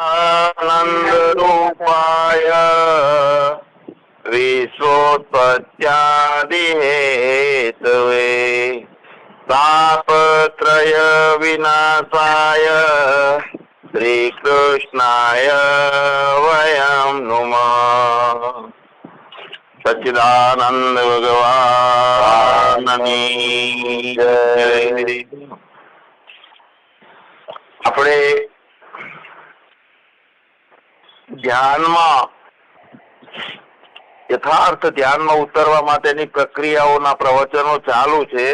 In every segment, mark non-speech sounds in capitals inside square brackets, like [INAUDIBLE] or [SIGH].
આનંદ રૂપાય વિશ્વોત્પત્યાદિ હેતવે તાપત્રય વિનાશાય શ્રી કૃષ્ણાય વયમ નુમ સચિદાનંદ ભગવાનની આપણે ધ્યાનમાં, યથાર્થ ધ્યાનમાં ઉતરવા માટેની પ્રક્રિયાઓના પ્રવચનો ચાલુ છે.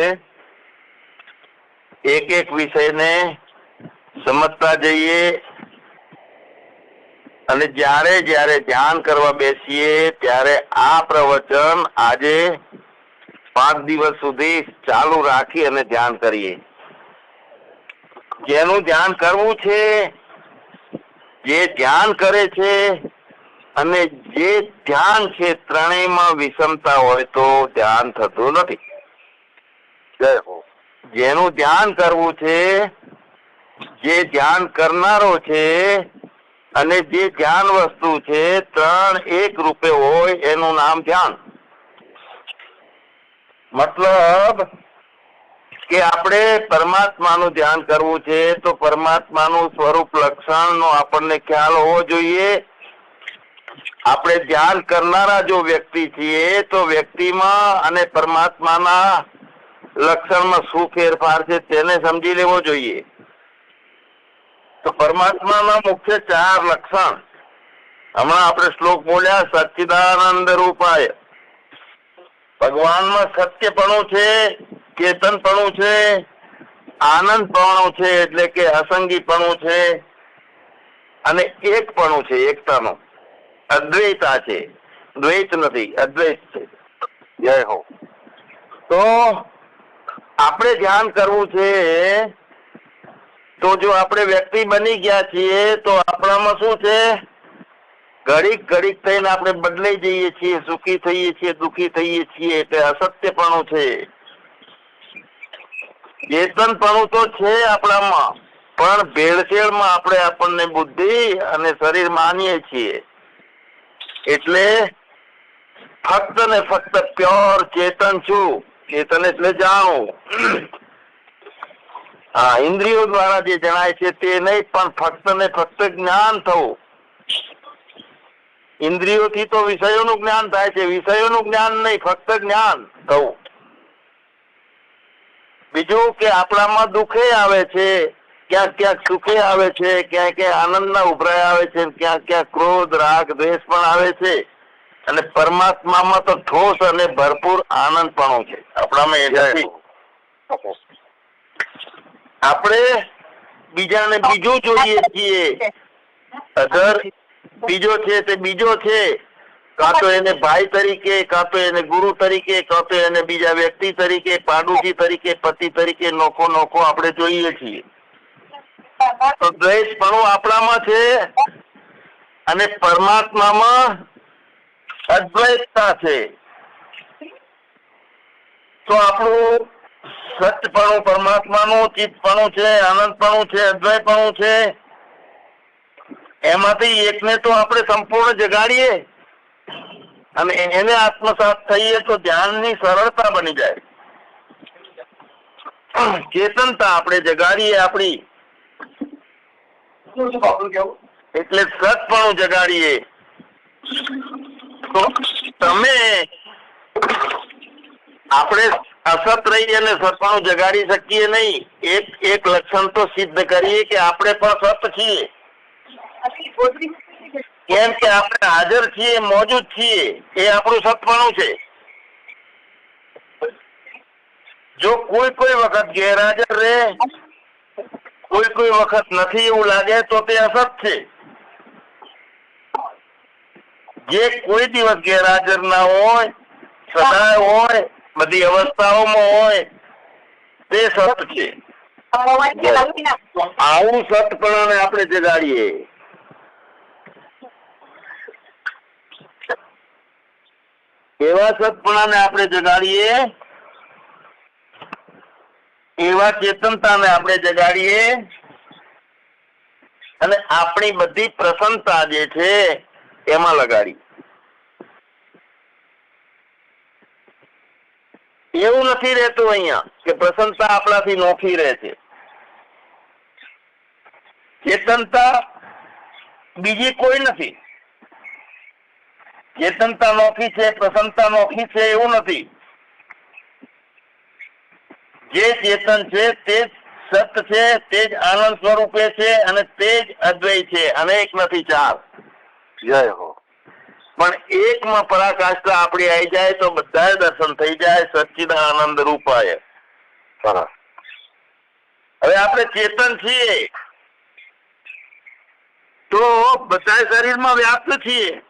એક એક વિષયને સમજતા જઈએ અને જ્યારે જ્યારે ધ્યાન કરવા બેસીએ ત્યારે આ પ્રવચન આજે પાંચ દિવસ સુધી ચાલુ રાખી અને ધ્યાન કરીએ. જેનું ધ્યાન કરવું છે જે ધ્યાન કરે છે અને જે ધ્યાન છે ત્રણેયમાં વિષમતા હોય તો ધ્યાન થતું નથી. જેનું ધ્યાન કરવું છે જે ધ્યાન કરનારો છે અને જે ધ્યાન વસ્તુ છે ત્રણ એક રૂપે હોય એનું નામ ધ્યાન. મતલબ કે આપણે પરમાત્માનું ધ્યાન કરવું છે, તો પરમાત્માનું સ્વરૂપ લક્ષણનો આપણને ખ્યાલ હોવો જોઈએ. આપણે ધ્યાન કરનારા જો વ્યક્તિ છીએ, તો વ્યક્તિમાં અને પરમાત્માના લક્ષણમાં શું ફેરફાર છે તેને સમજી લેવો જોઈએ. તો પરમાત્માના મુખ્ય ચાર લક્ષણ. હમણાં આપણે શ્લોક બોલ્યા, સચ્ચિદાનંદ રૂપાય. ભગવાનમાં સત્યપણું છે ચેતનપણું છે, આનંદપણું છે એટલે કે અસંગીપણું છે અને એકપણું છે, એકતાનું. અદ્વૈતા છે. દ્વૈત નથી, અદ્વૈત છે. જય હો. તો આપણે ધ્યાન કરવું છે તો જો આપણે વ્યક્તિ બની ગયા છીએ તો આપણામાં શું છે? ઘડીક ઘડીક થઈને આપણે બદલાઈ જઈએ છીએ, સુખી થઈએ છીએ, દુખી થઈએ છીએ એટલે અસત્યપણું છે. ચેતનપણું તો છે આપણામાં. પણ ભેળસેળમાં આપણે આપણને બુદ્ધિ અને શરીર માનીએ છીએ. એટલે ફક્ત ને ફક્ત પ્યોર ચેતન છું. ચેતન એટલે જાણું. હા ઇન્દ્રિયો દ્વારા જે જણાય છે તે નહીં, પણ ફક્ત ને ફક્ત જ્ઞાન થવું. ઇન્દ્રિયોથી તો વિષયોનું જ્ઞાન થાય છે. વિષયોનું જ્ઞાન નહીં, ફક્ત જ્ઞાન થવું. બીજું કે આપણામાં દુઃખે આવે છે ક્યાંક ક્યાંક સુખે આવે છે ક્યાંક ક્યાંક આનંદના ઉભરાય આવે છે ક્યાંક ક્યાંક ક્રોધ રાગ દ્વેષ પણ આવે છે. અને પરમાત્મામાં તો ઠોસ અને ભરપૂર આનંદ પણ છે. આપણામાં એ આપણે બીજાને બીજું જોઈએ છીએ. અધર બીજો છે તે બીજો છે. કાં તો એને ભાઈ તરીકે, કાં તો એને ગુરુ તરીકે, કાં તો એને બીજા વ્યક્તિ તરીકે, પાડોશી તરીકે, પતિ તરીકે નોખો નોખો આપણે જોઈએ છીએ. તો દ્વેષપણું આપણામાં છે અને પરમાત્મામાં અદ્વૈતતા છે. તો આપણું સચપણું પરમાત્માનું, ચિત્તપણું છે, આનંદપણું છે, અદ્વૈતપણું છે. એમાંથી એકને તો આપણે સંપૂર્ણ જગાડીએ. અને એને આત્મસાત થઈએ તો ધ્યાનની સરળતા બની જાય ચેતનતા આપણે જગાડીએ આપણી એટલે સતપણું જગાડીએ તો તમે આપણે અસત રહી અને સતપણું જગાડી શકીએ નહીં. એક એક લક્ષણ તો સિદ્ધ કરીએ કે આપણે પણ સત છીએ. કેમ કે આપણે હાજર છીએ મોજૂદ છીએ એ આપણું સત્પણું છે. જો કોઈ કોઈ વખત ગેરહાજર રહે કોઈ કોઈ વખત નથી એવું લાગે તો તે અસત છે. જે કોઈ દિવસ ગેરહાજર ના હોય સદાય હોય બધી અવસ્થાઓમાં હોય તે સત છે. આવું સતપણાને આપણે જગાડીએ. એવા સતપણાને આપણે જગાડીએ, એવા ચેતનતાને આપણે જગાડીએ, અને આપણી બધી પ્રસન્નતા જે છે એમાં લગાડી. એવું નથી રહેતું અહીંયા કે પ્રસન્નતા આપણાથી નોખી રહે છે. ચેતનતા બીજી કોઈ નથી. ચેતનતા નોખી છે પ્રસન્નતા નોખી છે એવું નથી. જે ચેતન છે તે સત છે, તે જ આનંદ સ્વરૂપે છે અને તે જ અદ્વૈત છે. અનેક નથી ચાર. જય હો. પણ એકમાં પરાકાષ્ઠા આપણી આવી જાય તો બધા દર્શન થઈ જાય સચ્ચિદ આનંદ રૂપાય. સરસ. હવે આપણે ચેતન છીએ. તો બધા શરીરમાં વ્યાપ્ત છીએ.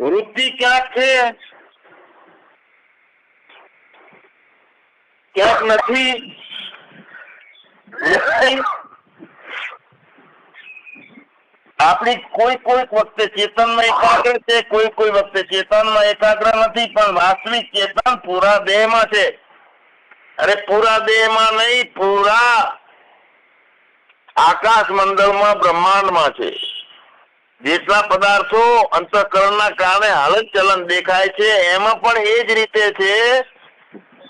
વૃત્તિ ક્યાંક છે? ક્યાંક નથી. આપણી કોઈ કોઈક વખતે ચેતનમાં એકાગ્ર છે, કોઈ કોઈ વખતે ચેતનમાં એકાગ્ર નથી, પણ વાસ્તવિક ચેતન પૂરા દેહમાં છે. અરે પૂરા દેહમાં નહીં, પૂરા આકાશ મંડળમાં બ્રહ્માંડમાં છે. જેટલા પદાર્થો અંતઃકરણના કારણે હલનચલન દેખાય છે. એમાં પણ એ જ રીતે છે.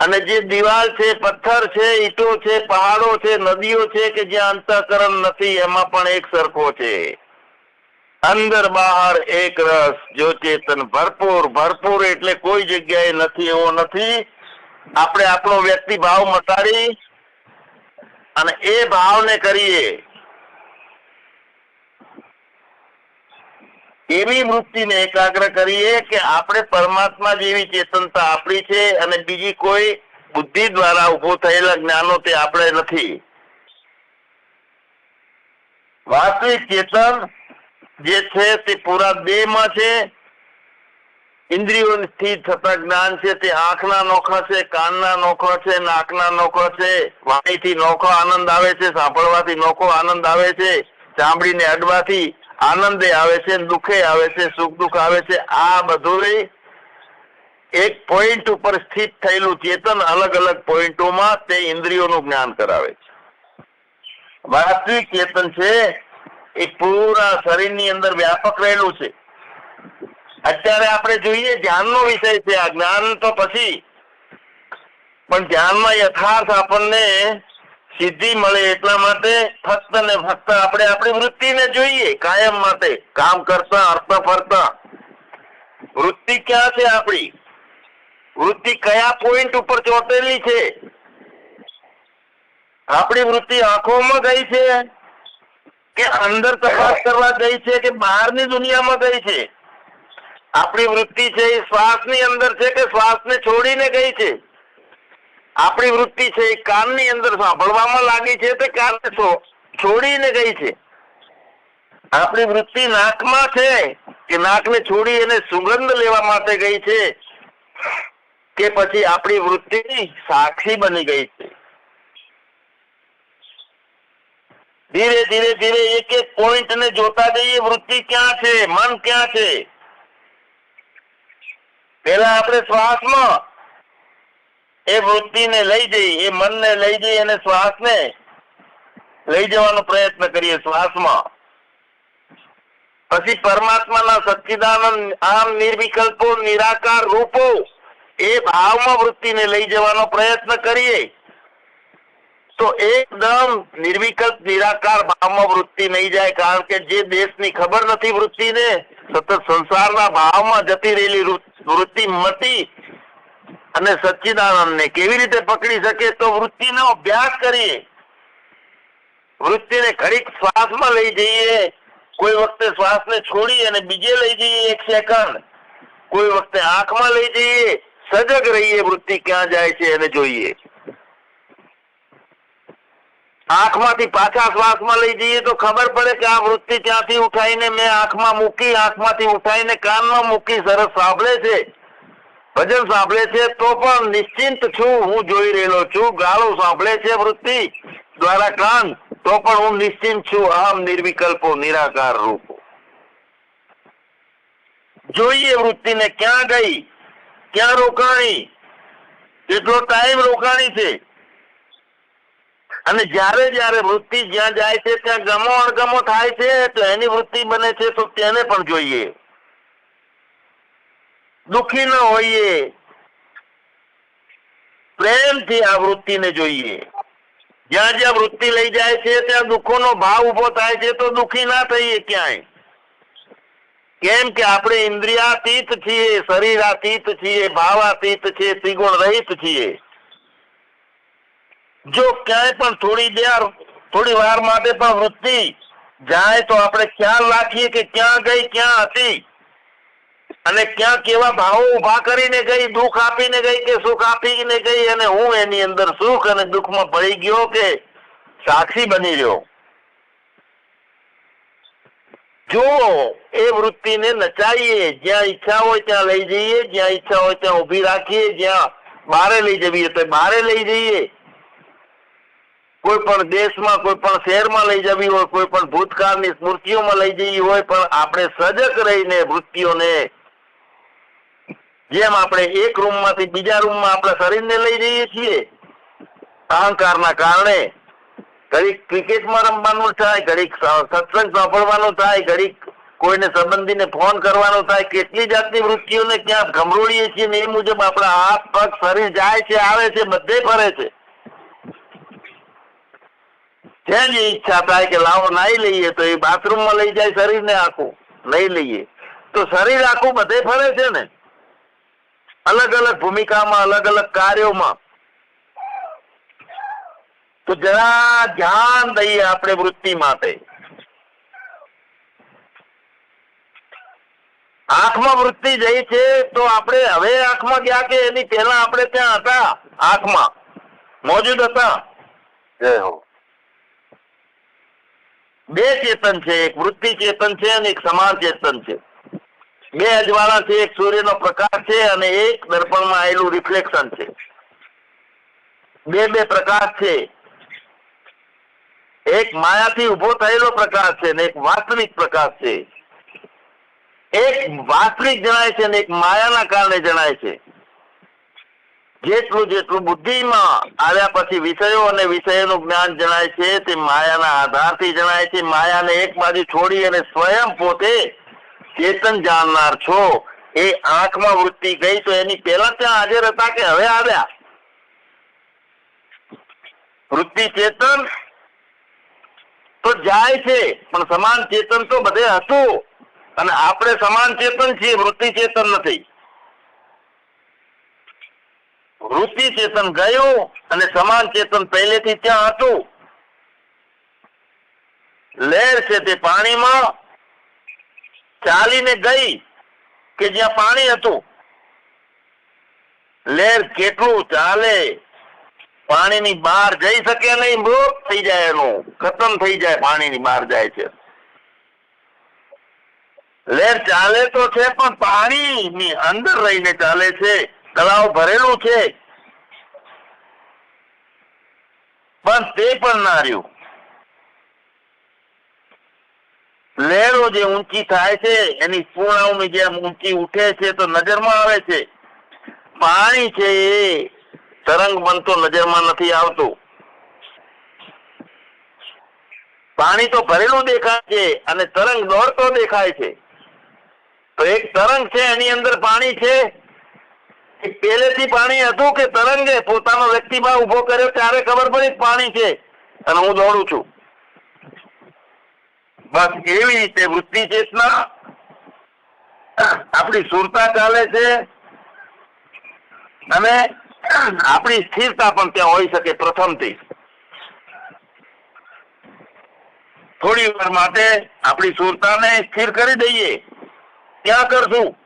અને જે દિવાલ છે, પથ્થર છે, ઈટો છે, પહાડો છે, નદીઓ છે કે જ્યાં અંતઃકરણ નથી, એમાં પણ એક સરખો છે. અંદર બહાર એક રસ, જો ચેતન ભરપૂર ભરપૂર એટલે કોઈ જગ્યાએ નથી, એવો નથી. આપણે આપણો વ્યક્તિ ભાવ મટાડી અને એ ભાવને કરીએ એવી વૃત્તિને એકાગ્ર કરીએ કે આપણે પરમાત્મા જેવી ચેતનતા આપણી છે અને બીજી કોઈ બુદ્ધિ દ્વારા ઊભો થયેલા જ્ઞાનો તે આપણે નથી. વાસ્તવિક ચેતન જે છે તે પૂરા દેહમાં છે ઇન્દ્રિયોથી થતા જ્ઞાન છે, તે આંખના નોખા છે, કાનના નોખા છે, નાકના નોખા છે, વાણીથી નોખો આનંદ આવે છે, સાંભળવાથી નોખો આનંદ આવે છે સાંભળીને અડવાથી આનંદે આવે છે, દુઃખે આવે છે, સુખ દુઃખ આવે છે, આ બધું એક પોઈન્ટ ઉપર સ્થિત થયેલું ચેતન અલગ અલગ પોઈન્ટોમાં તે ઇન્દ્રિયોનું જ્ઞાન કરાવે છે. વાસ્તવિક ચેતન છે, એ પૂરા શરીરની અંદર વ્યાપક રહેલું છે. અત્યારે આપણે જોઈએ ધ્યાનનો વિષય છે આ જ્ઞાન તો પછી, પણ ધ્યાનમાં યથાર્થ આપણને સિદ્ધિ મળે એટલા માટે ફક્ત ને ફક્ત આપણે આપણી વૃત્તિને જોઈએ કાયમ માટે. કામ કરતા અર્થ ફરતા. વૃત્તિ ક્યાં છે આપણી? વૃત્તિ કયા પોઈન્ટ ઉપર ચોટેલી છે? આપણી વૃત્તિ આંખોમાં ગઈ છે કે અંદર તપાસ કરવા ગઈ છે કે બહારની દુનિયામાં ગઈ છે? આપણી વૃત્તિ છે એ શ્વાસની અંદર છે કે શ્વાસને છોડીને ગઈ છે? આપણી વૃત્તિ છે એ કાનની અંદર સાંભળવામાં લાગી છે તે કાનને છોડીને ગઈ છે. આપણી વૃત્તિ નાકમાં છે કે નાકને છોડી એને સુગંધ લેવા માટે ગઈ છે કે પછી આપણી વૃત્તિ સાક્ષી બની ગઈ છે. ધીરે ધીરે ધીરે એક એક પોઈન્ટ ને જોતા જઈએ વૃત્તિ ક્યાં છે, મન ક્યાં છે? પેલા આપણે શ્વાસમાં એ વૃત્તિને લઈ જઈ, એ મનને લઈ જઈ અને શ્વાસને લઈ જવાનો પ્રયત્ન કરીએ શ્વાસમાં. પછી પરમાત્માના સચ્ચિદાનંદ આમ નિર્વિકલ્પો, નિરાકાર રૂપો એ ભાવમાં વૃત્તિને લઈ જવાનો પ્રયત્ન કરીએ, તો એકદમ નિર્વિકલ્પ, નિરાકાર ભાવમાં વૃત્તિ નહીં જાય, કારણ કે જે દેશની ખબર નથી વૃત્તિને, સતત સંસારના ભાવમાં જતી રહેલી વૃત્તિ મટી અને સચ્ચિદાનંદને કેવી રીતે પકડી શકે તો વૃત્તિનો અભ્યાસ કરીએ. વૃત્તિને ઘડીક શ્વાસમાં લઈ જઈએ. કોઈ વખતે શ્વાસને છોડી અને બીજે લઈ જઈએ એક સેકન્ડ. કોઈ વખતે આંખમાં લઈ જઈએ. સજગ રહીએ વૃત્તિ ક્યાં જાય છે એને જોઈએ. આંખમાંથી પાછા શ્વાસમાં લઈ જઈએ તો ખબર પડે કે આ વૃત્તિ ત્યાંથી ઉઠાઈને મેં આંખમાં મૂકી, આંખમાંથી ઉઠાઈને કાનમાં મૂકી, સરસ સાંભળે છે. ભજન સાંભળે છે તો પણ નિશ્ચિંત છું, હું જોઈ રહેલો છું. ગાળો સાંભળે છે વૃત્તિ દ્વારા કાન તો પણ હું નિશ્ચિંત છું. અહમ નિર્વિકલ્પો નિરાકાર રૂપો. જોઈએ વૃત્તિને ક્યાં ગઈ, ક્યાં રોકાણી? કેટલો ટાઈમ રોકાણી છે? અને જ્યારે જ્યારે વૃત્તિ જ્યાં જાય છે, ત્યાં ગમો અણગમો થાય છે તો એની વૃત્તિ બને છે, તો તેને પણ જોઈએ. દુઃખી ન હોઈએ પ્રેમથી આ વૃત્તિને જોઈએ જ્યાં જ્યાં વૃત્તિ લઈ જાય છે ત્યાં દુઃખોનો ભાવ ઊભો થાય છે તો દુઃખી ના થઈએ ક્યાંય કેમ કે આપણે ઇન્દ્રિયાતીત છીએ શરીરાતીત છીએ ભાવાતીત છીએ ત્રિગુણ રહિત છીએ જો ક્યાંય પણ થોડી દેર થોડી વાર માટે પણ વૃત્તિ જાય તો આપણે ખ્યાલ રાખીએ કે ક્યાં ગઈ ક્યાં હતી અને ક્યાં કેવા ભાવો ઊભા કરીને ગઈ, દુઃખ આપીને ગઈ કે સુખ આપીને ગઈ અને હું એની અંદર સુખ અને દુઃખમાં પડી ગયો કે સાક્ષી બની રહ્યો? જો એ વૃત્તિને નચાઈએ. જ્યાં ઈચ્છા હોય ત્યાં લઈ જઈએ. જ્યાં ઈચ્છા હોય ત્યાં ઊભી રાખીએ. જ્યાં બારે લઈ જવીએ તો બારે લઈ જઈએ. કોઈ પણ દેશમાં, કોઈ પણ શહેરમાં લઈ જવી હોય, કોઈ પણ ભૂતકાળની સ્મૃતિઓમાં લઈ જવી હોય, પણ આપણે સજગ રહીને વૃત્તિઓને જેમ આપણે એક રૂમમાંથી બીજા રૂમમાં આપણા શરીરને લઈ જઈએ છીએ, અહંકારના કારણે ઘડીક ક્રિકેટમાં રમવાનું થાય, ઘડીક સત્સંગ સાંભળવાનું થાય, ઘડીક કોઈને સંબંધીને ફોન કરવાનો થાય, કેટલી જાતની વૃત્તિઓને ક્યાં ગમરોડીએ છીએ ને એ મુજબ આપણા હાથ, પગ, શરીર જાય છે, આવે છે, બધે ફરે છે. જ્યાં ઈચ્છા થાય કે લાવો, નાઈ લઈએ, તો એ બાથરૂમમાં લઈ જાય શરીરને આખું નહીં લઈએ. તો શરીર આખું બધે ફરે છે ને? અલગ અલગ ભૂમિકામાં અલગ અલગ કાર્યોમાં. તો જરા ધ્યાન દઈએ આપણે વૃત્તિ માટે. આંખમાં વૃત્તિ જઈ છે તો આપણે હવે આંખમાં ગયા કે એની પહેલા આપણે ત્યાં હતા? આંખમાં. મોજુદ હતા? જય હો. બે ચેતન છે એક વૃત્તિ ચેતન છે અને એક સમાન ચેતન છે. બે અજવાળા છે, એક સૂર્યનો પ્રકાશ છે અને એક દર્પણમાં આવેલું રિફ્લેક્શન છે. બે બે પ્રકાશ છે. એક માયાથી ઊભો થયેલો પ્રકાશ છે ને એક વાસ્તવિક પ્રકાશ છે. એક વાસ્તવિક જણાય છે ને એક માયાના કારણે જણાય છે. જેટલું જેટલું બુદ્ધિમાં આવ્યા પછી વિષયો અને વિષયોનું જ્ઞાન જણાય છે, તે માયાના આધારથી જણાય છે. માયાને એક બાજુ છોડી અને સ્વયં પોતે ચેતન જાણનાર છો, એ આંખમાં વૃત્તિ ગઈ તો એની પહેલા ત્યાં હાજર હતા કે હવે આવ્યા? વૃત્તિ ચેતન તો જાય છે, પણ સમાન ચેતન તો બધે હતું. અને આપણે સમાન ચેતન છીએ, વૃત્તિ ચેતન નથી. વૃત્તિ ચેતન ગયું અને સમાન ચેતન પહેલેથી ત્યાં હતું. લહેર છે તે પાણીમાં ચાલીને ગઈ કે જ્યાં પાણી હતું. લહેર કેટલું ચાલે? પાણીની બહાર જઈ શકે નહીં મૃત થઈ જાય એનું, ખતમ થઈ જાય પાણીની બહાર જાય છે. લહેર ચાલે તો છે, પણ પાણીની અંદર રહીને ચાલે છે. તળાવ ભરેલું છે. પણ તે પણ ના રહ્યું. લહેરો જે ઊંચી થાય છે, એની પૂર્ણાઓની જેમ ઊંચી ઉઠે છે તો નજરમાં આવે છે. પાણી છે એ તરંગ બનતો નજરમાં નથી આવતું. પાણી તો ભરેલું દેખાય છે અને તરંગ દોડતો દેખાય છે. તો એક તરંગ છે, એની અંદર પાણી છે. પહેલેથી પાણી હતું કે તરંગે પોતાનો વ્યક્તિભાવ ઊભો કર્યો, ત્યારે ખબર પડી પાણી છે અને હું દોડું છું. બસ એવી રીતે વૃત્તિ ચેતના આપણી સુરતા ચાલે છે અને આપણી સ્થિરતા પણ ત્યાં હોઈ શકે પ્રથમથી. થોડી વાર માટે આપણી સુરતાને સ્થિર કરી દઈએ. ત્યાં કરશું.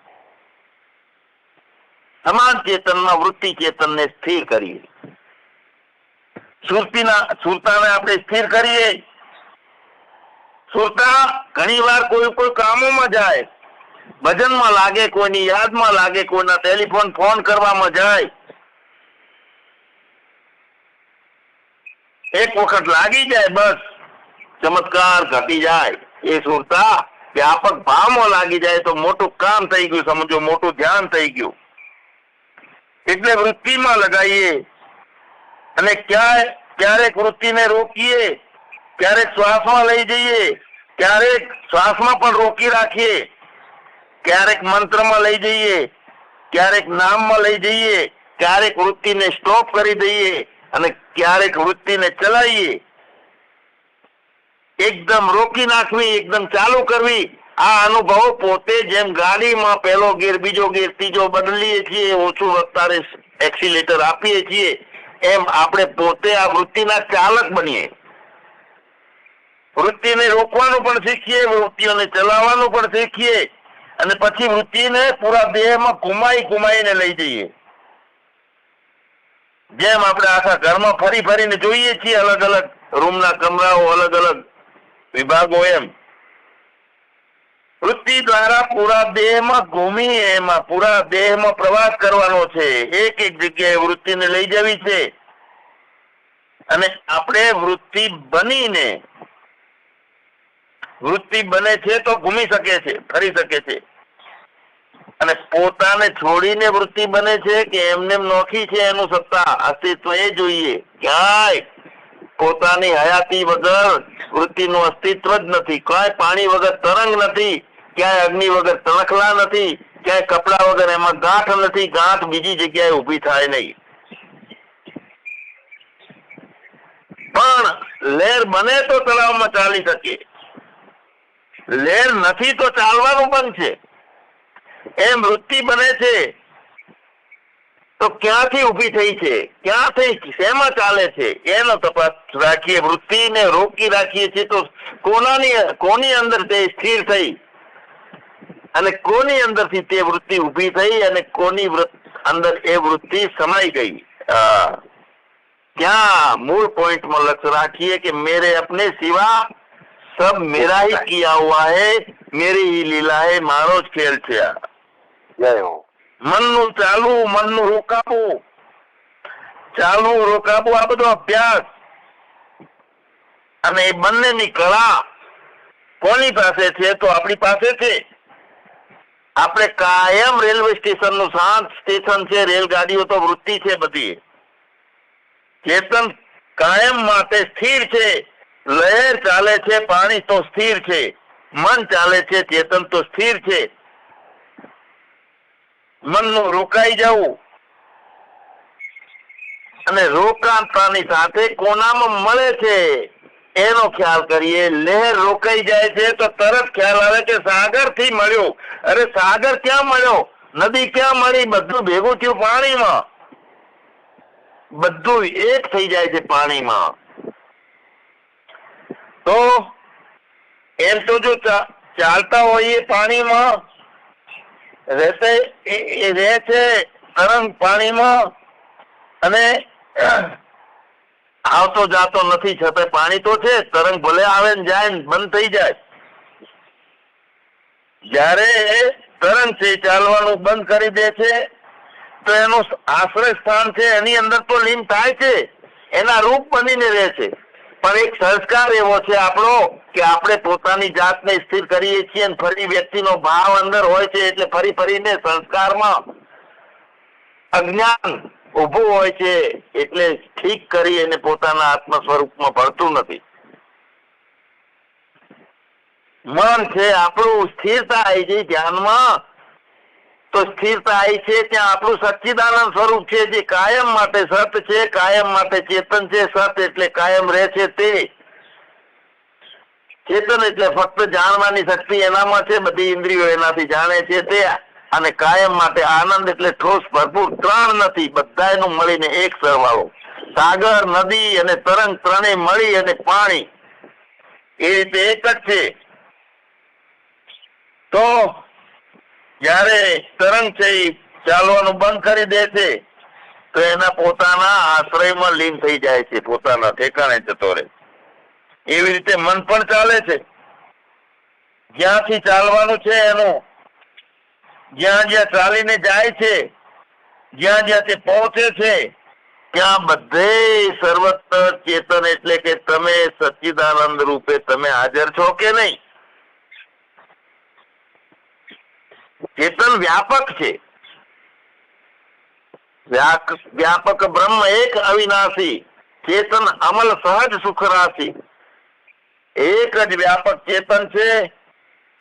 સમાન ચેતનમાં, વૃત્તિ ચેતનને સ્થિર કરીએ. સુરતીના, સુરતાને આપણે સ્થિર કરીએ. સુરતા ઘણી વાર કોઈ કોઈ કામોમાં જાય. ભજનમાં લાગે કોઈની યાદમાં લાગે કોઈના ટેલિફોન ફોન કરવામાં જાય. એક વખત લાગી જાય બસ. ચમત્કાર ઘટી જાય. એ સુરતા વ્યાપક ભાવમાં લાગી જાય તો મોટું કામ થઈ ગયું, સમજો, મોટું ધ્યાન થઈ ગયું. એટલે વૃત્તિમાં લગાઈએ. અને ક્યાંય, ક્યારેક વૃત્તિને રોકીએ. ક્યારેક શ્વાસમાં લઈ જઈએ, ક્યારેક શ્વાસમાં પણ રોકી રાખીએ. ક્યારેક મંત્રમાં લઈ જઈએ, ક્યારેક નામમાં લઈ જઈએ, ક્યારેક વૃત્તિને સ્ટોપ કરી દઈએ અને ક્યારેક વૃત્તિને ચલાવીએ. એકદમ રોકી નાખવી, એકદમ ચાલુ કરવી, આ અનુભવ પોતે જેમ ગાડીમાં પહેલો ગેર બીજો ગેર ત્રીજો બદલીએ છીએ, ઓછું રફતારે એક્સિલેટર આપીએ છીએ, એમ આપણે પોતે આ વૃત્તિના ચાલક બનીએ. વૃત્તિને રોકવાનું પણ શીખીએ, વૃત્તિઓને ચલાવવાનું પણ શીખીએ અને પછી વૃત્તિને પૂરા દેહમાં ઘુમાઈ ઘુમાઈને લઈ જઈએ. જેમ આપણે આખા ઘરમાં ફરી ફરીને જોઈએ છીએ અલગ અલગ રૂમના કમરાઓ, અલગ અલગ વિભાગો એમ. વૃત્તિ દ્વારા પૂરા દેહમાં ઘૂમી એમાં પૂરા દેહમાં પ્રવાસ કરવાનો છે. એક એક જગ્યાએ વૃત્તિને લઈ જવી છે. અને આપણે વૃત્તિ બનીને વૃત્તિ બને છે તો ઘૂમી શકે છે, ફરી શકે છે. અને પોતાને છોડીને વૃત્તિ બને છે કે એમને નોખી છે એનું સત્તા, અસ્તિત્વ એ જોઈએ. ક્યાંય પોતાની હયાતી વગર વૃત્તિનું અસ્તિત્વ જ નથી. ક્યાંય પાણી વગર તરંગ નથી, ક્યાંય અગ્નિ વગર તણખલા નથી, ક્યાંય કપડા વગર એમાં ગાંઠ નથી, ગાંઠ બીજી જગ્યાએ ઊભી થાય નહીં. પણ લહેર બને તો તળાવમાં ચાલી શકે. લેર નથી તો ચાલવાનું પણ છે. એમ વૃત્તિ બને છે. તો ક્યાંથી ઊભી થઈ છે? ક્યાંથી શેમાં ચાલે છે? એનો તપાસ રાખીએ. વૃત્તિને રોકી રાખીએ છીએ તો કોનાની, કોની અંદર તે સ્થિર થઈ? અને કોની અંદરથી તે વૃત્તિ ઊભી થઈ અને કોની અંદર એ વૃત્તિ સમાઈ ગઈ? ત્યાં મૂળ પોઈન્ટમાં લક્ષ્ય રાખીએ કે મેરે અપને સિવા सब मेरा ही किया हुआ है मेरी ही લીલા है મારો જ ખેલ છે આ જય હો મનનું ચાલવું મનનું રોકાવું ચાલવું રોકાવું આ બધો અભ્યાસ અને એ બંનેની કળા કોની પાસે છે તો આપણી પાસે છે આપણે કાયમ રેલવે સ્ટેશન નું શાંત સ્ટેશન છે રેલગાડીઓ તો વૃત્તિ છે બધી ચેતન કાયમ માટે સ્થિર છે લહેર ચાલે છે, પાણી તો સ્થિર છે, મન ચાલે છે, ચેતન તો સ્થિર છે. મનનું રોકાઈ જવું અને રોકાણતાની સાથે કોનામાં મળે છે, એનો ખ્યાલ કરીએ. લહેર રોકાઈ જાય છે, તો તરત ખ્યાલ આવે કે સાગરથી મળ્યો. અરે સાગર ક્યાં મળ્યો? નદી ક્યાં મળી? બધું ભેગું થયું પાણીમાં. બધું એક થઈ જાય છે પાણીમાં. તો એમ તો જો ચાલતા હોઈએ પાણીમાં, રહેતે, એ- રહે છે અનંત પાણીમાં, અને [CLEARS THROAT] આવતો જાતો નથી, છતાં પાણી તો છે, તરંગ ભલે આવે ને જાય ને બંધ થઈ જાય. જ્યારે તરંગ છે ચાલવાનું બંધ કરી દે છે, તો એનું આશ્રય સ્થાન છે, એની અંદર તો લીન થાય છે, એના રૂપ બનીને રહે છે. પણ એક સંસ્કાર એવો છે આપણો કે આપણે પોતાની જાતને સ્થિર કરીએ છીએ અને ફરી વ્યક્તિનો ભાવ અંદર હોય છે એટલે ફરી ફરીને સંસ્કારમાં અજ્ઞાન ઊભું હોય છે એટલે ઠીક કરી એને પોતાના આત્મ સ્વરૂપમાં ભળતું નથી. મન છે આપણું સ્થિરતા આવી જાય ધ્યાનમાં તો સ્થિરતા આવી છે ત્યાં આપણું સચ્ચિદાનંદ સ્વરૂપ છે જે કાયમ માટે સત છે, કાયમ માટે ચેતન છે, સત એટલે કાયમ રહે છે તે. ચેતન એટલે ફક્ત જાણવાની શક્તિ એનામાં છે, બધી ઇન્દ્રિયો એનાથી જાણે છે તે. અને કાયમ માટે આનંદ એટલે ઠોસ ભરપૂર ત્રણ નથી બધાનું મળીને એક સરવાળો. સાગર, નદી અને તરંગ ત્રણેય મળી અને પાણી. એ રીતે એક જ છે. તો જ્યારે તરંગ છે ચાલવાનું બંધ કરી દે છે, તો એના પોતાના આશ્રયમાં લીન થઈ જાય છે, પોતાના ઠેકાણે જતો રહે. એવી રીતે મન પણ ચાલે છે. જ્યાંથી ચાલવાનું છે એનું, જ્યાં જ્યાં ચાલીને જાય છે, જ્યાં જ્યાં તે પહોંચે છે, ત્યાં બધે સર્વત્ર ચેતન એટલે કે તમે સચ્ચિદાનંદ રૂપે તમે હાજર છો કે નહીં? ચેતન વ્યાપક છે. વ્યાપક બ્રહ્મ એક અવિનાશી, ચેતન અમલ સહજ સુખ રાશિ એક જ વ્યાપક ચેતન છે,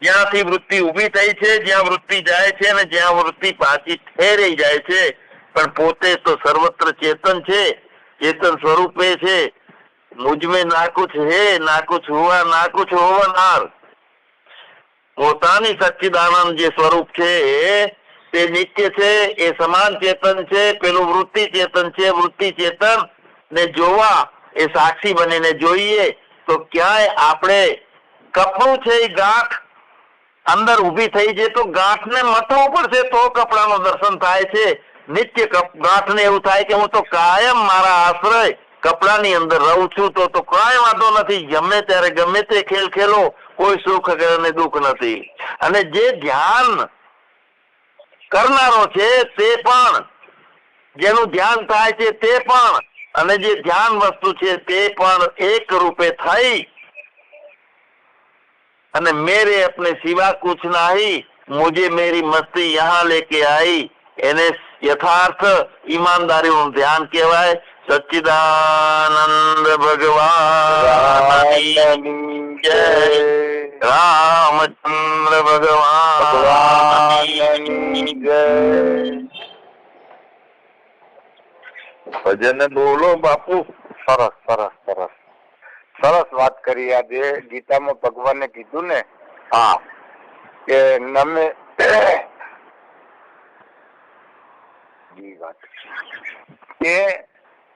જ્યાંથી વૃત્તિ ઊભી થઈ છે, જ્યાં વૃત્તિ જાય છે અને જ્યાં વૃત્તિ પાછી ઠેરાઈ જાય છે. પણ પોતે તો સર્વત્ર ચેતન છે, ચેતન સ્વરૂપે છે. મુજમે ના કુછ હે ના કુછ હોવા ના કુછ હોવનાર. પોતાની સચ્ચિદાનંદ જે સ્વરૂપ છે, તે નિત્ય છે, એ સમાન ચેતન છે, પેલું વૃત્તિ ચેતન છે, વૃત્તિ ચેતન. ને જોવા એ સાક્ષી બનીને જોઈએ તો ક્યાંય આપણે કપડું છે એ ગાંઠ અંદર ઊભી થઈ જાય તો ગાંઠને મથવું પડશે તો કપડાનું દર્શન થાય છે. નિત્ય ગાંઠને એવું થાય કે હું તો કાયમ મારા આશ્રય કપડાની અંદર રહું છું તો તો કાંઈ વાંધો નથી. ગમે ત્યારે ગમે તે ખેલ ખેલો, કોઈ સુખ અને દુઃખ નથી. અને જે ધ્યાન કરનારો છે તે પણ, જેનું ધ્યાન થાય છે તે પણ, અને જે ધ્યાન વસ્તુ છે તે પણ એક રૂપે થઈ. અને મેરે અપને સિવા કુછ નહીં, મુજે મેરી મસ્તી યહાં લેકે આઈ. એને યથાર્થ ઈમાનદારીનું ધ્યાન કહેવાય. સચ્ચિદાનંદ ભગવાન જય રામચંદ્ર ભગવાન ભજન બોલો બાપુ સરસ સરસ સરસ સરસ વાત કરી આજે ગીતામાં ભગવાને કીધું ને? હા। કે નમે વાત. કે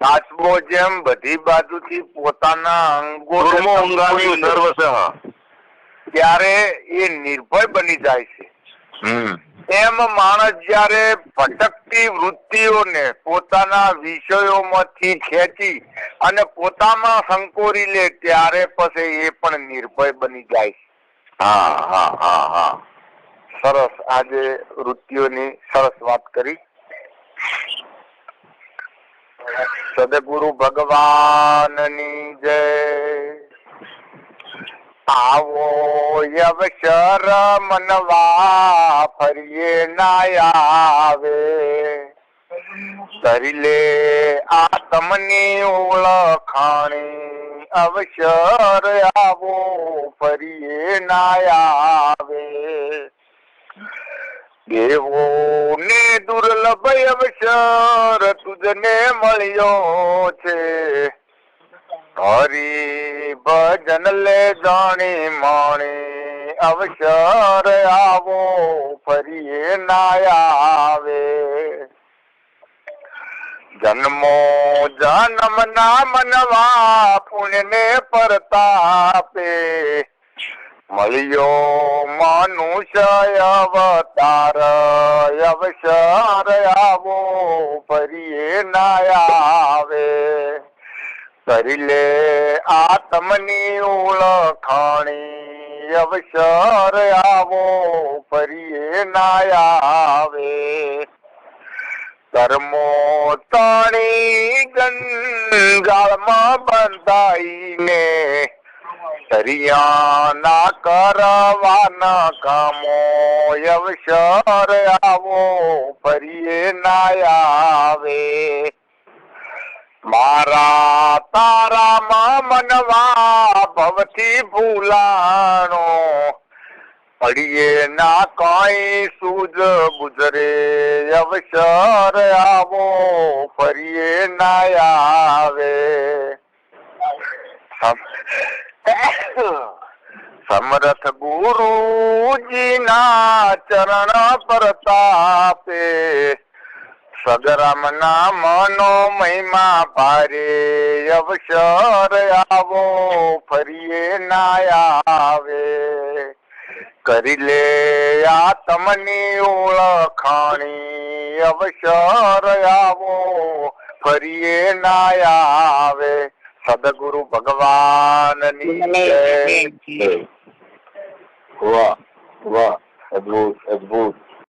કાચબો જેમ બધી બાજુથી પોતાના અંગો ત્યારે એ નિર્ભય બની જાય છે. એમ માણસ જ્યારે ભટકતી વૃત્તિઓને પોતાના વિષયોમાંથી ખેંચી અને પોતામાં સંકોરી લે ત્યારે પછી એ પણ નિર્ભય બની જાય છે. હા હા હા હા. સરસ આજે વૃત્તિઓની સરસ વાત કરી. સદગુરુ ભગવાનની જય. આવો અવસર મનવા ફરીએ ના આવે. કરી લે આત્મની ઓળખાણી. અવસર આવો ફરીએ ના આવે. દેવો ને દુર્લભ અવસર તુજને મળ્યો છે. હરી ભજન લે જાણી માણી અવસર આવો ફરી ના આવે. જન્મો જન્મ ના મનવા પુણ્ય પરતાપે. મળ્યો મનુષ્ય અવતાર, અવસર આવો ફરીએ ના આવે. કરી લે આત્મની ઓળખાણી, અવસર આવો ફરીએ ના આવે. કર્મો તણી ગંગાળમાં બંધાઈને સરિયાના કરવાના કામો અવસર આવો ફરીએ ના આવે. મારા તારામાં મનવા ભવથી ભૂલાણો પડીએ ના કઈ સૂજ ગુજરે, અવસર આવો ફરીએ ના આવે. [COUGHS] સમરથ ગુરુજી ના ચરણ પ્રતાપે સદરામ ના મનો મહિમા ભારે અવસર આવો, ફરીએ ના આવે. કરી લે આત્મની ઓળખાણી, અવસર આવો, ફરીએ ના આવે. સદગુરુ ભગવાનની જય વાહ વાહ અદભુત અદભુત